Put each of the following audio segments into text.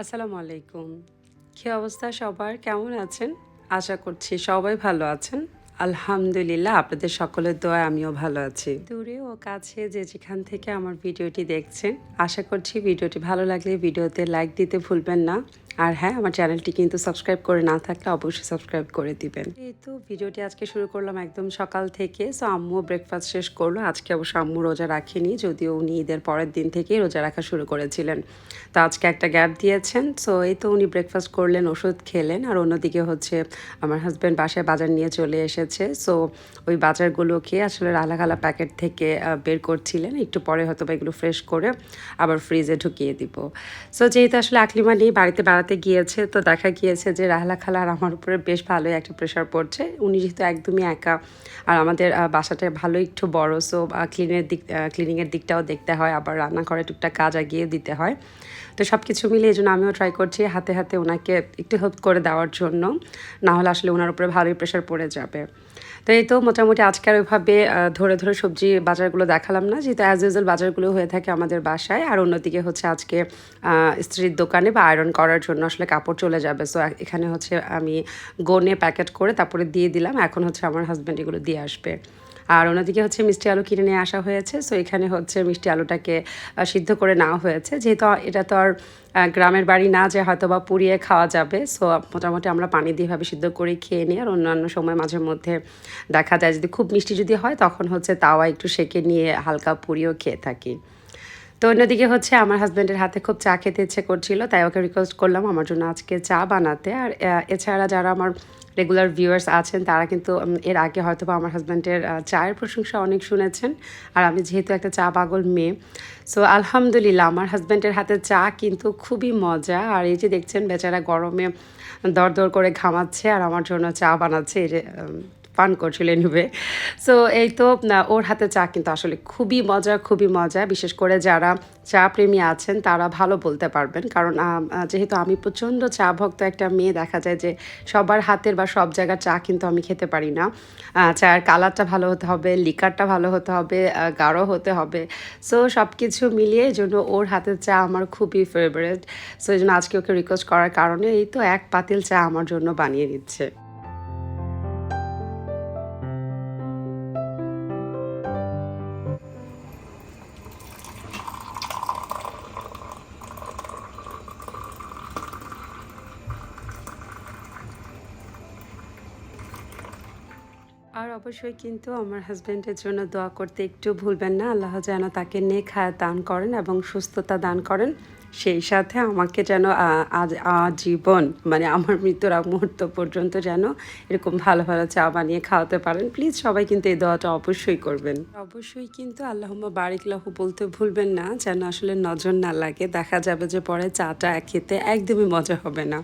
আসসালামু আলাইকুম। কি অবস্থা সবার? কেমন আছেন? আশা করছি সবাই ভালো আছেন। আলহামদুলিল্লাহ, আপনাদের সকলের দোয়া আমিও ভালো আছি। দূরে ও কাছে যে যেখান থেকে আমার ভিডিওটি দেখছেন, আশা করছি ভিডিওটি ভালো লাগলে ভিডিওতে লাইক দিতে ভুলবেন না। আর হ্যাঁ আমার চ্যানেলটি কিন্তু সাবস্ক্রাইব করে না থাকলে অবশ্যই সাবস্ক্রাইব করে দিবেন। এই তো ভিডিওটি আজকে শুরু করলাম একদম সকাল থেকে। সো আম্মু ব্রেকফাস্ট শেষ করল। আজকে অবশ্য আম্মু রোজা রাখেনি, যদিও উনি ঈদের পরের দিন থেকেই রোজা রাখা শুরু করেছিলেন। তো আজকে একটা গ্যাপ দিয়েছেন। সো এই তো উনি ব্রেকফাস্ট করলেন, ওষুধ খেলেন। আর অন্যদিকে হচ্ছে আমার হাজব্যান্ড বাসায় বাজার নিয়ে চলে এসেছে। সো ওই বাজারগুলোকে আসলে রালাখালা প্যাকেট থেকে বের করছিলেন। একটু পরে হয়তো বা এগুলো ফ্রেশ করে আবার ফ্রিজে ঢুকিয়ে দিব। সো যেহেতু আসলে আকলিমা নেই, বাড়িতে বেড়াতে গিয়েছে, তো দেখা গিয়েছে যে রাহলা খালা আর আমার উপরে বেশ ভালোই একটা প্রেশার পড়ছে। উনি যেহেতু একদমই একা, আর আমাদের বাসাটা ভালো একটু বড় সো ক্লিনের দিক ক্লিনিংয়ের দিকটাও দেখতে হয়। আবার রান্না রান্নাঘরে টুকটাক কাজ আগিয়ে দিতে হয়। তো সব কিছু মিলে এই জন্য আমিও ট্রাই করছি হাতে হাতে ওনাকে একটু হেল্প করে দেওয়ার জন্য। না হলে আসলে ওনার উপরে ভালোই প্রেশার পড়ে যাবে। তো এই তো মোটামুটি আজকে আর ওইভাবে ধরে ধরে সবজি বাজারগুলো দেখালাম না। যেহেতু অ্যাজ ইউজুয়াল বাজারগুলো হয়ে থাকে আমাদের বাসায়। আর অন্যদিকে হচ্ছে আজকে স্ত্রীর দোকানে বা আয়রন করার জন্য আসলে কাপড় চলে যাবে। সো এখানে হচ্ছে আমি গনে প্যাকেট করে তারপরে দিয়ে দিলাম। এখন হচ্ছে আমার হাজব্যান্ড এগুলো দিয়ে আসবে। আর অন্যদিকে হচ্ছে মিষ্টি আলু কিনে নিয়ে আসা হয়েছে। সো এখানে হচ্ছে মিষ্টি আলুটাকে সিদ্ধ করে নেওয়া হয়েছে। যেহেতু এটা তো আর গ্রামের বাড়ি না, যে হয়তো বা পুড়িয়ে খাওয়া যাবে। সো মোটামুটি আমরা পানি দিয়ে ভাবে সিদ্ধ করে খেয়ে নিই। আর অন্যান্য সময় মাঝে মধ্যে দেখা যায় যদি খুব মিষ্টি যদি হয়, তখন হচ্ছে তাওয়া একটু সেকে নিয়ে হালকা পুড়িয়েও খেয়ে থাকি। তো অন্যদিকে হচ্ছে আমার হাজব্যান্ডের হাতে খুব চা খেতে ইচ্ছে করছিল, তাই ওকে রিকোয়েস্ট করলাম আমার জন্য আজকে চা বানাতে। আর এছাড়া যারা আমার রেগুলার ভিউয়ার্স আছেন, তারা কিন্তু এর আগে হয়তো বা আমার হাজব্যান্ডের চায়ের প্রশংসা অনেক শুনেছেন। আর আমি যেহেতু একটা চা পাগল মেয়ে সো আলহামদুলিল্লাহ আমার হাজব্যান্ডের হাতে চা কিন্তু খুবই মজা। আর এই যে দেখছেন বেচারা গরমে দর দর করে ঘামাচ্ছে আর আমার জন্য চা বানাচ্ছে, এই যে পান করছিল নিবে সো এই তো ওর হাতে চা কিন্তু আসলে খুবই মজা খুবই মজা বিশেষ করে যারা চা প্রেমী আছেন, তারা ভালো বলতে পারবেন। কারণ যেহেতু আমি প্রচণ্ড চা ভক্ত একটা মেয়ে, দেখা যায় যে সবার হাতের বা সব জায়গার চা কিন্তু আমি খেতে পারি না। চায়ের কালারটা ভালো হতে হবে, লিকারটা ভালো হতে হবে গাঢ় হতে হবে। সো সব কিছু মিলিয়ে এই জন্য ওর হাতের চা আমার খুবই ফেভারেট সো এই জন্য আজকে ওকে রিকোয়েস্ট করার কারণে এই তো এক পাতিল চা আমার জন্য বানিয়ে দিচ্ছে। আর অবশ্যই কিন্তু আমার হাজব্যান্ডের জন্য দোয়া করতে একটু ভুলবেন না। আল্লাহ যেন তাকে হায়াত দান করেন এবং সুস্থতা দান করেন। সেই সাথে আমাকে যেন আজ, আজীবন মানে আমার মৃত্যুর মুহূর্ত পর্যন্ত যেন এরকম ভালো ভালো চা বানিয়ে খাওয়াতে পারেন। প্লিজ সবাই কিন্তু এই দোয়াটা অবশ্যই করবেন। অবশ্যই কিন্তু আল্লাহম্মা বারিক লাহু বলতে ভুলবেন না, যেন আসলে নজর না লাগে। দেখা যাবে যে পরে চাটা খেতে একদমই মজা হবে না।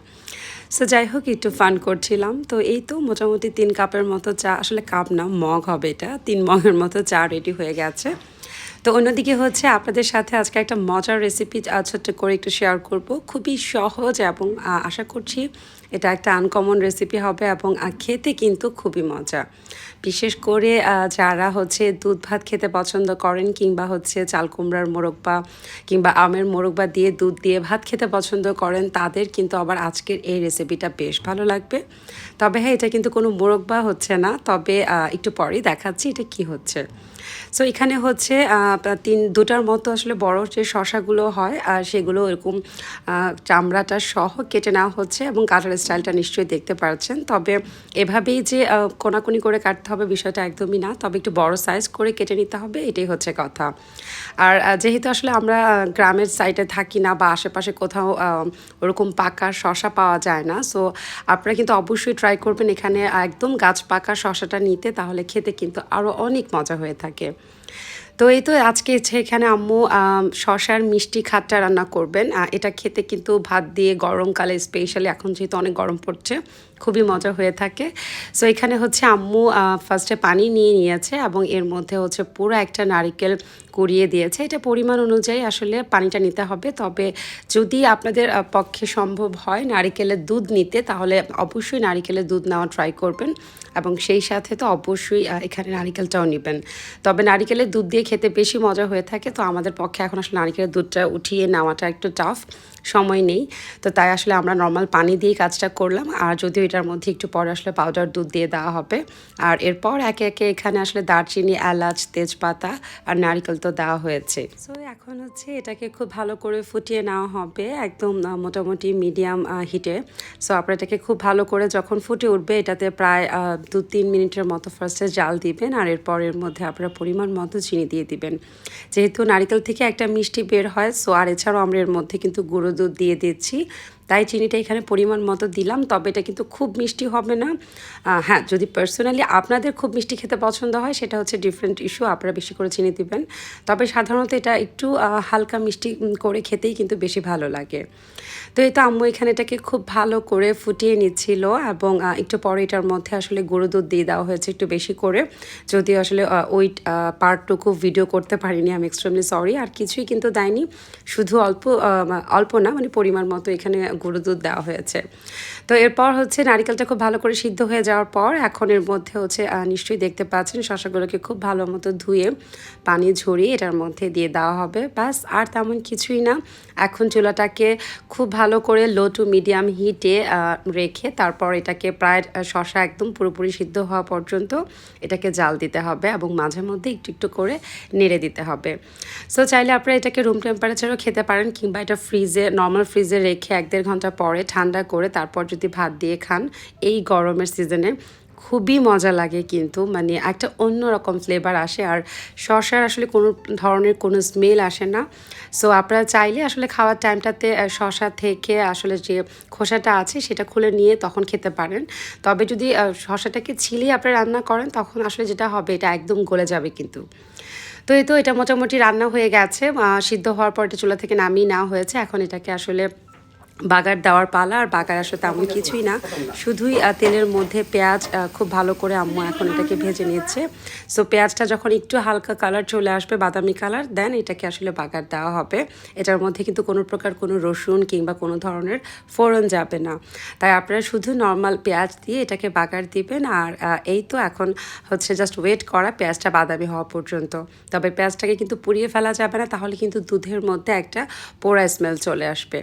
সো যাই হোক একটু ফান করছিলাম। তো এই তো মোটামুটি তিন কাপের মতো চা, আসলে কাপ না, মগ হবে এটা। তিন মগের মতো চা রেডি হয়ে গেছে। তো অন্যদিকে হচ্ছে আপনাদের সাথে আজকে একটা মজার রেসিপি ছোট্ট করে একটু শেয়ার করব। খুবই সহজ এবং আশা করছি এটা একটা আনকমন রেসিপি হবে এবং খেতে কিন্তু খুবই মজা। বিশেষ করে যারা হচ্ছে দুধ ভাত খেতে পছন্দ করেন কিংবা হচ্ছে চাল কুমড়ার মোরব্বা কিংবা আমের মোরব্বা দিয়ে দুধ দিয়ে ভাত খেতে পছন্দ করেন, তাদের কিন্তু আবার আজকের এই রেসিপিটা বেশ ভালো লাগবে। তবে হ্যাঁ এটা কিন্তু কোনো মোরব্বা হচ্ছে না। তবে একটু পরেই দেখাচ্ছি এটা কি হচ্ছে। সো এখানে হচ্ছে তিন, দুটার মতো আসলে বড় যে শশাগুলো হয় আর সেগুলো এরকম চামড়াটা সহ কেটে নেওয়া হচ্ছে এবং কাটার স্টাইলটা নিশ্চয়ই দেখতে পাচ্ছেন। তবে এভাবেই যে কোনাকুনি করে কাটতে হবে বিষয়টা একদমই না। তবে একটু বড় সাইজ করে কেটে নিতে হবে, এটাই হচ্ছে কথা। আর যেহেতু আসলে আমরা গ্রামের সাইডে থাকি না বা আশেপাশে কোথাও ওরকম পাকা শশা পাওয়া যায় না সো আপনারা কিন্তু অবশ্যই ট্রাই করবেন এখানে একদম গাছ পাকা শশাটা নিতে তাহলে খেতে কিন্তু আরও অনেক মজা হয়ে থাকে। তো এই তো আজকে এখানে আম্মু আম, শশার মিষ্টি খাট্টা রান্না করবেন। এটা খেতে কিন্তু ভাত দিয়ে গরমকালে স্পেশালি এখন যেহেতু অনেক গরম পড়ছে খুবই মজা হয়ে থাকে। সো এখানে হচ্ছে আম্মু ফার্স্টে পানি নিয়ে নিয়েছে এবং এর মধ্যে হচ্ছে পুরো একটা নারিকেল কুড়িয়ে দিয়েছে। এটা পরিমাণ অনুযায়ী আসলে পানিটা নিতে হবে। তবে যদি আপনাদের পক্ষে সম্ভব হয় নারিকেলের দুধ নিতে, তাহলে অবশ্যই নারিকেলের দুধ নেওয়া ট্রাই করবেন এবং সেই সাথে তো অবশ্যই এখানে নারিকেলটাও নেবেন। তবে নারিকেলের দুধ দিয়ে খেতে বেশি মজা হয়ে থাকে। তো আমাদের পক্ষে এখন আসলে নারিকেলের দুধটা উঠিয়ে নেওয়াটা একটু টাফ সময় নেই। তো তাই আসলে আমরা নর্মাল পানি দিয়ে কাজটা করলাম। আর যদিও এটার মধ্যে একটু পরে আসলে পাউডার দুধ দিয়ে দেওয়া হবে। আর এরপর একে একে এখানে আসলে দারচিনি, এলাচ, তেজপাতা আর নারিকেল তো দেওয়া হয়েছে। সো এখন হচ্ছে এটাকে খুব ভালো করে ফুটিয়ে নেওয়া হবে একদম মোটামুটি মিডিয়াম হিটে সো আপনার এটাকে খুব ভালো করে যখন ফুটে উঠবে, এটাতে প্রায় দু তিন মিনিটের মতো ফার্স্টে জাল দিবেন। আর এরপর এর মধ্যে আপনারা পরিমাণ মতো চিনি দিয়ে দিবেন। যেহেতু নারিকেল থেকে একটা মিষ্টি বের হয় সো আর এছাড়াও আমরা এর মধ্যে কিন্তু গুঁড়ো দুধ দিয়ে দিচ্ছি। তাই চিনিটা এখানে পরিমাণ মতো দিলাম, তবে এটা কিন্তু খুব মিষ্টি হবে না। হ্যাঁ যদি পার্সোনালি আপনাদের খুব মিষ্টি খেতে পছন্দ হয়, সেটা হচ্ছে ডিফারেন্ট ইস্যু আপনারা বেশি করে চিনি দিবেন। তবে সাধারণত এটা একটু হালকা মিষ্টি করে খেতেই কিন্তু বেশি ভালো লাগে। তো এই তো আম্মু এখানে এটাকে খুব ভালো করে ফুটিয়ে নিচ্ছিল এবং একটু পরে এটার মধ্যে আসলে গরু দুধ দিয়ে দেওয়া হয়েছে একটু বেশি করে। যদিও আসলে ওই পার্টটুকু ভিডিও করতে পারিনি, আমি এক্সট্রিমলি সরি আর কিছুই কিন্তু দেয়নি। শুধু অল্প অল্প না মানে পরিমাণ মতো এখানে গরু দুধ দেওয়া হয়েছে। তো এরপর হচ্ছে নারিকেলটা খুব ভালো করে সিদ্ধ হয়ে যাওয়ার পর এখন এর মধ্যে হচ্ছে নিশ্চয়ই দেখতে পাচ্ছেন শশাগুলোকে খুব ভালো মতো ধুয়ে পানি ঝরিয়ে এটার মধ্যে দিয়ে দেওয়া হবে। ব্যাস, আর তেমন কিছুই না। এখন চুলাটাকে খুব ভালো করে লো টু মিডিয়াম হিটে রেখে তারপর এটাকে প্রায় শশা একদম পুরোপুরি সিদ্ধ হওয়া পর্যন্ত এটাকে জাল দিতে হবে এবং মাঝে মধ্যে একটু একটু করে নেড়ে দিতে হবে। সো চাইলে আপনারা এটাকে রুম টেম্পারেচারও খেতে পারেন কিংবা এটা ফ্রিজে নর্মাল ফ্রিজে রেখে এক দেড় ঘণ্টা পরে ঠান্ডা করে তারপর যদি ভাত দিয়ে খান, এই গরমের সিজনে খুবই মজা লাগে কিন্তু। মানে একটা অন্যরকম ফ্লেভার আসে আর শসার আসলে কোনো ধরনের কোনো স্মেল আসে না। সো আপনারা চাইলে আসলে খাওয়ার টাইমটাতে শসা থেকে আসলে যে খোসাটা আছে সেটা খুলে নিয়ে তখন খেতে পারেন। তবে যদি শসাটাকে ছিলিয়ে আপনারা রান্না করেন, তখন আসলে যেটা হবে, এটা একদম গলে যাবে কিন্তু। তো এই তো, এটা মোটামুটি রান্না হয়ে গেছে। সিদ্ধ হওয়ার পর এটা চুলা থেকে নামিয়ে নেওয়া হয়েছে। এখন এটাকে আসলে বাগার দেওয়ার পালা, আর বাগার আসলে তেমন কিছুই না। শুধুই তেলের মধ্যে পেঁয়াজ খুব ভালো করে আম্মু এখন এটাকে ভেজে নিচ্ছে। সো পেঁয়াজটা যখন একটু হালকা কালার চলে আসবে, বাদামি কালার দেন এটাকে আসলে বাগার দেওয়া হবে। এটার মধ্যে কিন্তু কোনো প্রকার কোনো রসুন কিংবা কোনো ধরনের ফোড়ন যাবে না। তাই আপনারা শুধু নর্মাল পেঁয়াজ দিয়ে এটাকে বাগার দিবেন, আর এই তো এখন হচ্ছে জাস্ট ওয়েট করা পেঁয়াজটা বাদামি হওয়া পর্যন্ত। তবে পেঁয়াজটাকে কিন্তু পুড়িয়ে ফেলা যাবে না, তাহলে কিন্তু দুধের মধ্যে একটা পোড়া স্মেল চলে আসবে।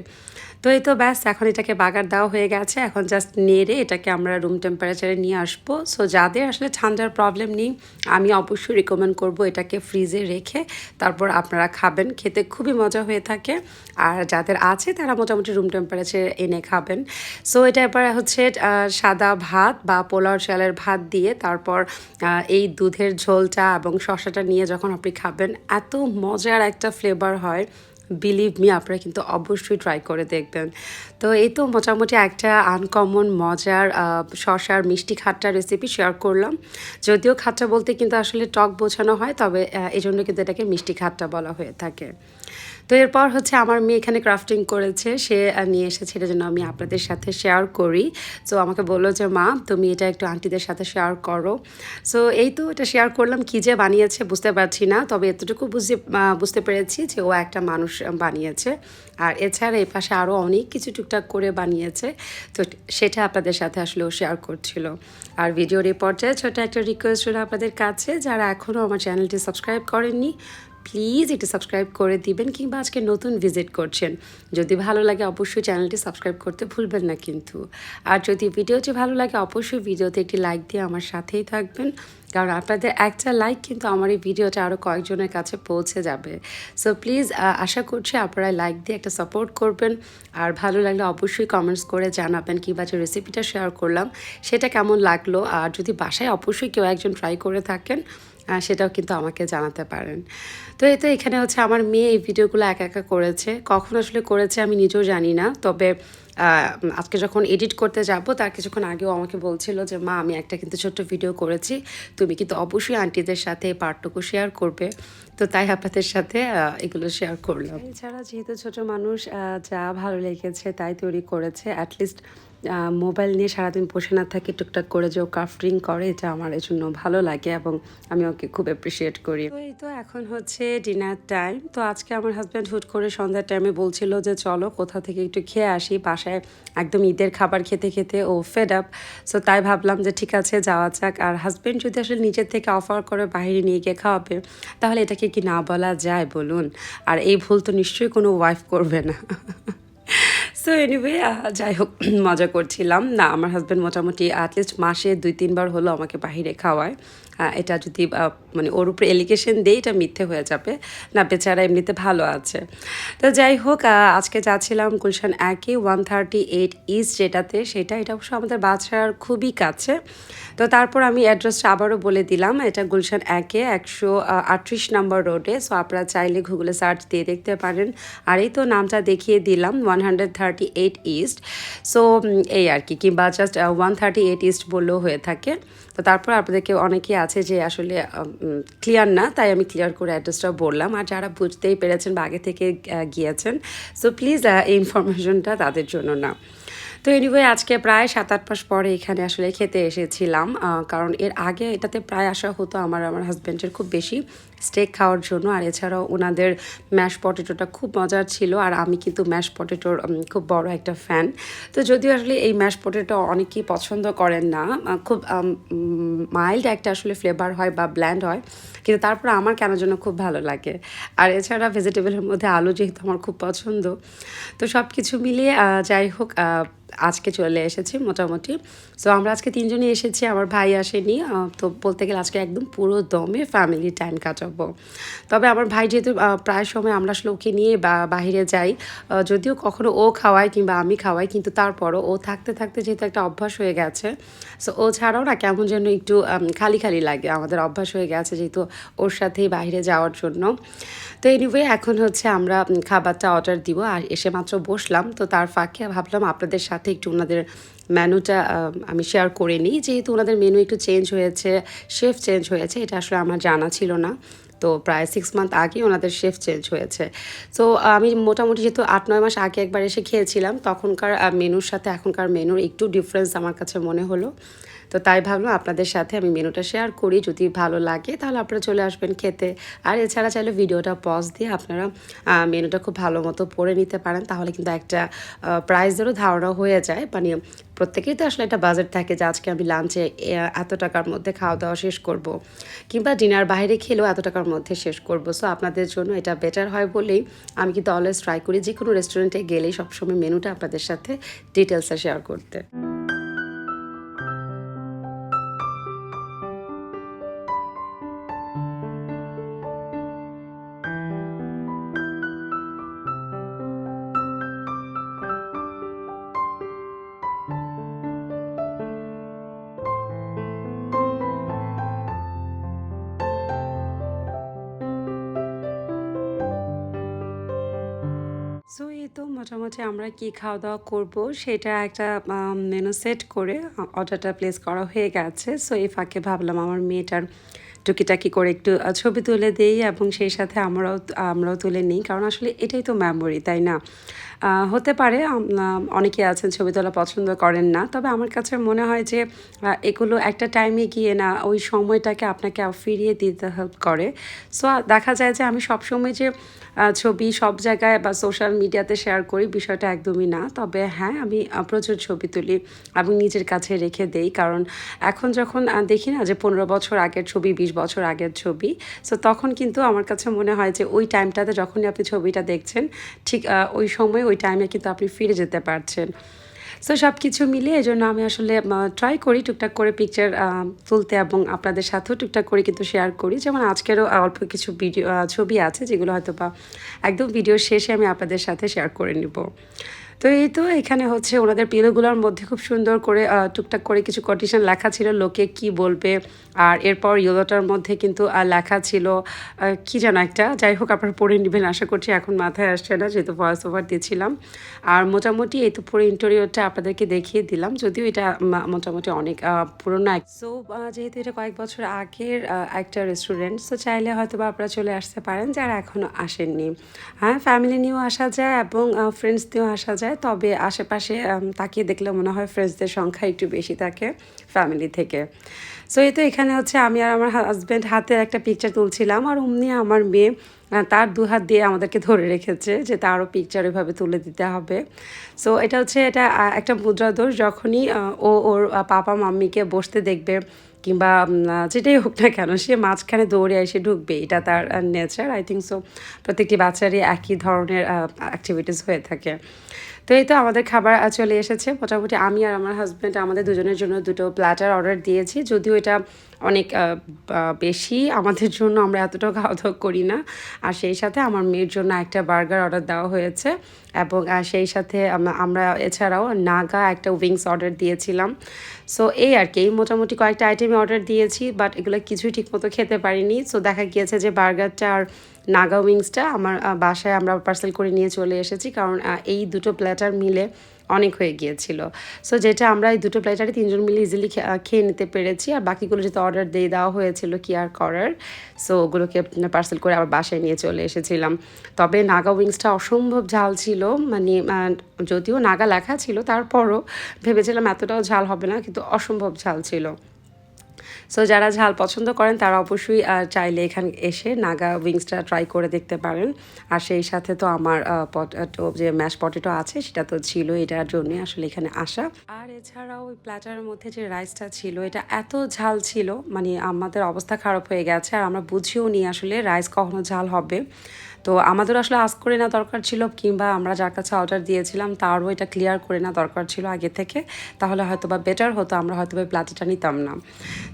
তো এই তো ব্যাস, এখন এটাকে বাগার দেওয়া হয়ে গেছে। এখন জাস্ট নেড়ে এটাকে আমরা রুম টেম্পারেচারে নিয়ে আসব। সো যাদের আসলে ঠান্ডার প্রবলেম নেই, আমি অবশ্যই রিকমেন্ড করব এটাকে ফ্রিজে রেখে তারপর আপনারা খাবেন। খেতে খুবই মজা হয়ে থাকে। আর যাদের আছে, তারা মোটামুটি রুম টেম্পারেচারে এনে খাবেন। সো এটা এবার হচ্ছে সাদা ভাত বা পোলাও চালের ভাত দিয়ে তারপর এই দুধের ঝোলটা এবং শশাটা নিয়ে যখন আপনি খাবেন, এত মজার একটা ফ্লেভার হয়। বিলিভ মি আপনারা কিন্তু অবশ্যই ট্রাই করে দেখবেন। তো এই তো মোটামুটি একটা আনকমন মজার শশার মিষ্টি খাট্টা রেসিপি শেয়ার করলাম। যদিও খাট্টা বলতে কিন্তু আসলে টক বোঝানো হয়, তবে এই জন্য কিন্তু এটাকে মিষ্টি খাট্টা বলা হয়ে থাকে। তো এরপর হচ্ছে আমার মেয়ে এখানে ক্রাফটিং করেছে, সে নিয়ে এসেছে। এটা জন্য আমি আপনাদের সাথে শেয়ার করি। তো আমাকে বলল যে, মা, তুমি এটা একটু আন্টিদের সাথে শেয়ার করো। সো এই তো এটা শেয়ার করলাম। কী যে বানিয়েছে বুঝতে পারছি না, তবে এতটুকু বুঝতে বুঝতে পেরেছি যে, ও একটা মানুষ বানিয়েছে। আর এছাড়া এই পাশে আরও অনেক কিছু টুকটাক করে বানিয়েছে। তো সেটা আপনাদের সাথে আসলে ও শেয়ার করছিল। আর ভিডিওর এই পর্যায়ে ছোটো একটা রিকোয়েস্ট হলো আপনাদের কাছে। যারা এখনও আমার চ্যানেলটি সাবস্ক্রাইব করেননি প্লিজ একটু সাবস্ক্রাইব করে দিবেন কিংবা আজকে নতুন ভিজিট করছেন। যদি ভালো লাগে অবশ্যই চ্যানেলটি সাবস্ক্রাইব করতে ভুলবেন না কিন্তু। আর যদি ভিডিওটি ভালো লাগে অবশ্যই ভিডিওতে একটি লাইক দিয়ে আমার সাথেই থাকবেন। কারণ আপনাদের একটা লাইক কিন্তু আমার এই ভিডিওটা আরও কয়েকজনের কাছে পৌঁছে যাবে। সো প্লিজ আশা করছি আপনারা লাইক দিয়ে একটা সাপোর্ট করবেন। আর ভালো লাগলে অবশ্যই কমেন্টস করে জানাবেন কিংবা যে রেসিপিটা শেয়ার করলাম, সেটা কেমন লাগল? আর যদি বাসায় অবশ্যই কেউ একজন ট্রাই করে থাকেন সেটাও কিন্তু আমাকে জানাতে পারেন। তো এই তো এখানে হচ্ছে আমার মেয়ে এই ভিডিওগুলো একা একা করেছে। কখন আসলে করেছে আমি নিজেও জানি না। তবে আজকে যখন এডিট করতে যাব, তার কিছুক্ষণ আগেও আমাকে বলছিল যে, মা, আমি একটা কিন্তু ছোট্ট ভিডিও করেছি। তুমি কিন্তু অবশ্যই আন্টিদের সাথে এই পার্টটুকু শেয়ার করবে। তো তাই আপনাদের সাথে এগুলো শেয়ার করলাম। এছাড়া যেহেতু ছোট মানুষ যা ভালো লেগেছে তাই তৈরি করেছে। অ্যাটলিস্ট মোবাইল নিয়ে সারাদিন বসে না থাকি, টুকটাক করে যে ও ক্রাফটিং করে, এটা আমার এই জন্য ভালো লাগে এবং আমি ওকে খুব অ্যাপ্রিসিয়েট করি। তো এই তো এখন হচ্ছে ডিনার টাইম তো আজকে আমার হাজব্যান্ড হুট করে সন্ধ্যার টাইমে বলছিল যে, চলো কোথা থেকে একটু খেয়ে আসি, বাসায় একদম ঈদের খাবার খেতে খেতে ও ফেড আপ সো তাই ভাবলাম যে, ঠিক আছে, যাওয়া যাক। আর হাজব্যান্ড যদি আসলে নিজের থেকে অফার করে বাইরে নিয়ে গিয়ে খাওয়াবে, তাহলে এটাকে কি না বলা যায় বলুন? আর এই ভুল তো নিশ্চয়ই কোনো ওয়াইফ করবে না। সো এনিওয়ে যাই হোক মজা করছিলাম। না, আমার হাজব্যান্ড মোটামুটি অ্যাটলিস্ট মাসে দুই, তিনবার হলো আমাকে বাহিরে খাওয়ায়। এটা যদি মানে ওর উপরে এলিগেশন দেই, এটা মিথ্যে হয়ে যাবে। না, বেচারা এমনিতে ভালো আছে। তো যাই হোক আজকে যাচ্ছিলাম গুলশান একে ওয়ান থার্টি এইট ইস্ট যেটাতে সেটা এটা অবশ্য আমাদের বাসার খুবই কাছে। তো তারপর আমি অ্যাড্রেসটা আবারও বলে দিলাম। এটা গুলশান একে, একশো আটত্রিশ নম্বর রোডে সো আপনারা চাইলে গুগলে সার্চ দিয়ে দেখতে পারেন। আর এই তো নামটা দেখিয়ে দিলাম one hundred thirty eight east so এই আর কি, কিংবা just one thirty eight east বললেও হয়ে থাকে। তো তারপর আপনাদেরকে অনেকেই আছে যে আসলে ক্লিয়ার না, তাই আমি ক্লিয়ার করে অ্যাড্রেসটা বললাম। আর যারা বুঝতেই পেরেছেন বা আগে থেকে গিয়েছেন সো প্লিজ এই ইনফরমেশনটা তাদের জন্য না তো এনিওয়ে আজকে প্রায় সাত, আট মাস পরে এখানে আসলে খেতে এসেছিলাম। কারণ এর আগে এটাতে প্রায় আসা হতো আমার আমার হাজব্যান্ডের খুব বেশি স্টেক খাওয়ার জন্য। আর এছাড়াও ওনাদের ম্যাশ পটেটোটা খুব মজার ছিল। আর আমি কিন্তু ম্যাশ পটেটোর খুব বড় একটা ফ্যান তো যদিও আসলে এই ম্যাশ পটেটো অনেকেই পছন্দ করেন না খুব মাইল্ড একটা আসলে ফ্লেভার হয় বা ব্ল্যান্ড হয়। কিন্তু তারপর আমার কেন জন্য খুব ভালো লাগে। আর এছাড়া ভেজিটেবলের মধ্যে আলু যেহেতু আমার খুব পছন্দ। তো সব কিছু মিলিয়ে যাই হোক আজকে চলে এসেছি মোটামুটি। সো আমরা আজকে তিনজনই এসেছি, আমার ভাই আসেনি তো বলতে গেলে আজকে একদম পুরো দমে ফ্যামিলি টাইম কাটাবো। তবে আমার ভাই যেহেতু প্রায় সময় আমরা ওকে নিয়ে বা, বাহিরে যাই যদিও কখনো ও খাওয়ায় কিংবা আমি খাওয়াই, কিন্তু তারপরও ও থাকতে থাকতে যেহেতু একটা অভ্যাস হয়ে গেছে। সো ও ছাড়াও না কেমন যেন একটু খালি খালি লাগে, আমাদের অভ্যাস হয়ে গেছে যেহেতু ওর সাথেই বাইরে যাওয়ার জন্য। তো এনিওয়ে এখন হচ্ছে আমরা খাবারটা অর্ডার দিব, আর এসে মাত্র বসলাম, তো তার ফাঁকে ভাবলাম আপনাদের সাথে একটু ওনাদের মেনুটা আমি শেয়ার করে নিই। যেহেতু ওনাদের মেনু একটু চেঞ্জ হয়েছে শেফ চেঞ্জ হয়েছে, এটা আসলে আমার জানা ছিল না। তো প্রায় সিক্স মান্থ আগে ওনাদের শেফ চেঞ্জ হয়েছে। তো আমি মোটামুটি যেহেতু আট, নয় মাস আগে একবার এসে খেয়েছিলাম, তখনকার মেনুর সাথে এখনকার মেনুর একটু ডিফারেন্স আমার কাছে মনে হলো। তো তাই ভাবলাম আপনাদের সাথে আমি মেনুটা শেয়ার করি। যদি ভালো লাগে, তাহলে আপনারা চলে আসবেন খেতে। আর এছাড়া চাইলে ভিডিওটা পজ দিয়ে আপনারা মেনুটা খুব ভালো মতো পড়ে নিতে পারেন। তাহলে কিন্তু একটা প্রাইসেরও ধারণা হয়ে যায়। মানে প্রত্যেকেই তো আসলে একটা বাজেট থাকে যে আজকে আমি লাঞ্চে এত টাকার মধ্যে খাওয়া দাওয়া শেষ করব। কিংবা ডিনার বাইরে খেলেও এত টাকার মধ্যে শেষ করব। সো আপনাদের জন্য এটা বেটার হয় বলেই আমি কিন্তু অলওয়েজ ট্রাই করি। যে কোনো রেস্টুরেন্টে গেলেই সবসময় মেনুটা আপনাদের সাথে ডিটেলসে শেয়ার করতে। আমরা কি খাওয়া দাওয়া করব সেটা একটা মেনু সেট করে অর্ডারটা প্লেস করা হয়ে গেছে। সো এই ফাঁকে ভাবলাম আমার মেয়েটার টুকিটাকি করে একটু ছবি তুলে দেই এবং সেই সাথে আমরাও আমরাও তুলে নিই। কারণ আসলে এটাই তো মেমোরি তাই না? হতে পারে অনেকে আছেন ছবি তোলা পছন্দ করেন না। তবে আমার কাছে মনে হয় যে এগুলো একটা টাইমে গিয়ে না, ওই সময়টাকে আপনাকে ফিরিয়ে দিতে হেল্প করে। সো দেখা যায় যে আমি সবসময় যে ছবি সব জায়গায় বা সোশ্যাল মিডিয়াতে শেয়ার করি, বিষয়টা একদমই না। তবে হ্যাঁ আমি প্রচুর ছবি তুলি এবং নিজের কাছে রেখে দেই। কারণ এখন যখন দেখি না যে পনেরো বছর আগের ছবি, বিশ বছর আগের ছবি। সো তখন কিন্তু আমার কাছে মনে হয় যে ওই টাইমটাতে যখনই আপনি ছবিটা দেখছেন, ঠিক ওই সময়, ওই টাইমে কিন্তু আপনি ফিরে যেতে পারছেন। সো সব কিছু মিলিয়ে এই জন্য আমি আসলে ট্রাই করি টুকটাক করে পিকচার তুলতে এবং আপনাদের সাথেও টুকটাক করে কিন্তু শেয়ার করি। যেমন আজকেরও অল্প কিছু ভিডিও ছবি আছে যেগুলো হয়তো বা একদম ভিডিও শেষে আমি আপনাদের সাথে শেয়ার করে নিব। তো এই তো এখানে হচ্ছে ওনাদের পিলোগুলোর মধ্যে খুব সুন্দর করে টুকটাক করে কিছু কন্ডিশন লেখা ছিল, লোকে কি বলবে। আর এরপর ইয়েলোটার মধ্যে কিন্তু লেখা ছিল কি যেন একটা। যাই হোক, আপনারা পড়ে নেবেন, আশা করছি এখন মাথায় আসছে না, যেহেতু ভয়েস ওভার দিয়েছিলাম। আর মোটামুটি এই তো পুরো ইন্টেরিয়রটা আপনাদেরকে দেখিয়ে দিলাম, যদিও এটা মোটামুটি অনেক পুরোনো এক সো যেহেতু এটা কয়েক বছর আগের একটা রেস্টুরেন্ট সো চাইলে হয়তো বা আপনারা চলে আসতে পারেন, যারা এখনও আসেননি। হ্যাঁ ফ্যামিলি নিয়েও আসা যায় এবং ফ্রেন্ডস নিয়েও আসা যায়। তবে আশেপাশে তাকিয়ে দেখলে মনে হয় ফ্রেন্ডসদের সংখ্যা একটু বেশি থাকে ফ্যামিলি থেকে। সো এই তো এখানে হচ্ছে আমি আর আমার হাজব্যান্ড হাতে একটা পিকচার তুলছিলাম আর অমনি আমার মেয়ে তার দু হাত দিয়ে আমাদেরকে ধরে রেখেছে যে তারও পিকচার ওইভাবে তুলে দিতে হবে। সো এটা হচ্ছে এটা একটা মুদ্রা দোষ। যখনই ও ওর পাপা মাম্মিকে বসতে দেখবে কিংবা যেটাই হোক না কেন, সে মাঝখানে দৌড়ে এসে ঢুকবে, এটা তার নেচার আই থিঙ্ক সো প্রত্যেকটি বাচ্চারই একই ধরনের অ্যাক্টিভিটিস হয়ে থাকে। তো এই তো আমাদের খাবার চলে এসেছে। মোটামুটি আমি আর আমার হাজব্যান্ড আমাদের দুজনের জন্য দুটো প্ল্যাটার অর্ডার দিয়েছি। যদিও এটা অনেক বেশি। আমাদের জন্য আমরা এতটাও খাওয়া দাওয়া করি না। আর সেই সাথে আমার মেয়ের জন্য একটা বার্গার অর্ডার দেওয়া হয়েছে। এবং সেই সাথে আমরা এছাড়াও নাগা একটা উইংস অর্ডার দিয়েছিলাম। সো, এই আর কি, এই মোটামুটি কয়েকটা আইটেমই অর্ডার দিয়েছি, বাট এগুলো কিছুই ঠিকমতো খেতে পারিনি। সো, দেখা গিয়েছে যে বার্গারটা আর নাগা উইংসটা আমার বাসায় আমরা পার্সেল করে নিয়ে চলে এসেছি। কারণ এই দুটো প্ল্যাটার মিলে অনেক হয়ে গিয়েছিল। সো যেটা আমরা এই দুটো প্লেটারে তিনজন মিলে ইজিলি খেয়ে নিতে পেরেছি। আর বাকিগুলো যেহেতু অর্ডার দিয়ে দেওয়া হয়েছিল কি আর করার সো ওগুলোকে পার্সেল করে আবার বাসায় নিয়ে চলে এসেছিলাম। তবে নাগা উইংসটা অসম্ভব ঝাল ছিল। মানে যদিও নাগা লেখা ছিল, তারপরও ভেবেছিলাম এতটাও ঝাল হবে না, কিন্তু অসম্ভব ঝাল ছিল। সো যারা ঝাল পছন্দ করেন, তারা অবশ্যই চাইলে এখানে এসে নাগা উইংসটা ট্রাই করে দেখতে পারেন। আর সেই সাথে তো আমার পটেটো যে ম্যাশ পটেটো আছে, সেটা তো ছিল এটার জন্যই আসলে এখানে আসা। আর এছাড়াও ওই প্ল্যাটারের মধ্যে যে রাইসটা ছিল, এটা এত ঝাল ছিল মানে আমাদের অবস্থা খারাপ হয়ে গেছে। আর আমরা বুঝিও নি আসলে রাইস কখনো ঝাল হবে। তো আমাদের আসলে আজ করে না দরকার ছিল কিংবা আমরা যার কাছে অর্ডার দিয়েছিলাম তারও এটা ক্লিয়ার করে না দরকার ছিল আগে থেকে, তাহলে হয়তো বা বেটার হতো, আমরা হয়তো বা প্লাটিটা নিতাম না।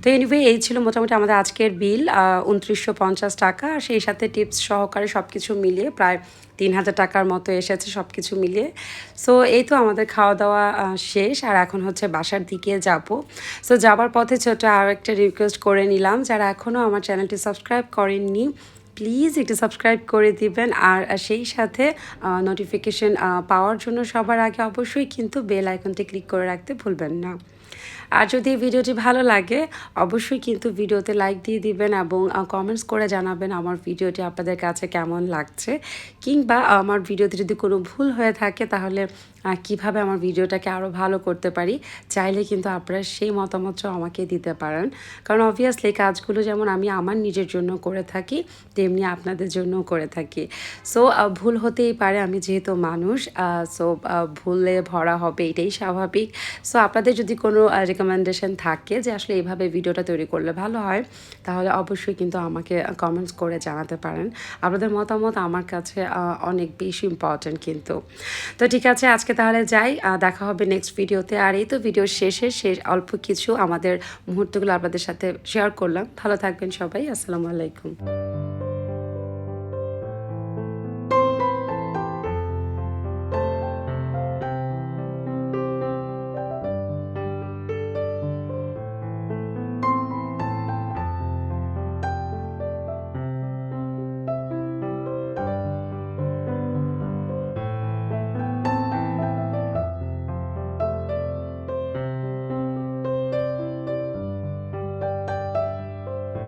তো এনিওয়ে এই ছিল মোটামুটি আমাদের আজকের বিল উনত্রিশশো পঞ্চাশ টাকা, আর সেই সাথে টিপস সহকারে সব কিছু মিলিয়ে প্রায় তিন হাজার টাকার মতো এসেছে সব কিছু মিলিয়ে। সো এই তো আমাদের খাওয়া দাওয়া শেষ, আর এখন হচ্ছে বাসার দিকে যাব। সো যাবার পথে ছোট আর একটা রিকোয়েস্ট করে নিলাম, যারা এখনও আমার চ্যানেলটি সাবস্ক্রাইব করেননি প্লিজ একটু সাবস্ক্রাইব করে দিবেন। আর সেই সাথে নোটিফিকেশন পাওয়ার জন্য সবার আগে অবশ্যই কিন্তু বেল আইকনটি ক্লিক করে রাখতে ভুলবেন না। আর যদি ভিডিওটি ভালো লাগে, অবশ্যই কিন্তু ভিডিওতে লাইক দিয়ে দিবেন এবং কমেন্টস করে জানাবেন আমার ভিডিওটি আপনাদের কাছে কেমন লাগছে। কিংবা আমার ভিডিওতে যদি কোনো ভুল হয়ে থাকে, তাহলে কীভাবে আমার ভিডিওটাকে আরও ভালো করতে পারি, চাইলে কিন্তু আপনারা সেই মতামতটাও আমাকে দিতে পারেন। কারণ অবভিয়াসলি কাজগুলো যেমন আমি আমার নিজের জন্য করে থাকি, তেমনি আপনাদের জন্যও করে থাকি। সো ভুল হতেই পারে, আমি যেহেতু মানুষ সো ভুলে ভরা হবে, এটাই স্বাভাবিক। সো আপনাদের যদি কোনো রেকমেন্ডেশন থাকে যে আসলে এইভাবে ভিডিওটা তৈরি করলে ভালো হয়, তাহলে অবশ্যই কিন্তু আমাকে কমেন্টস করে জানাতে পারেন। আপনাদের মতামত আমার কাছে অনেক বেশি ইম্পর্ট্যান্ট কিন্তু। তো ঠিক আছে, আজকে তাহলে যাই দেখা হবে নেক্সট ভিডিওতে। আর এই তো ভিডিও শেষে শেষ অল্প কিছু আমাদের মুহূর্তগুলো আপনাদের সাথে শেয়ার করলাম। ভালো থাকবেন সবাই, আসসালামু আলাইকুম।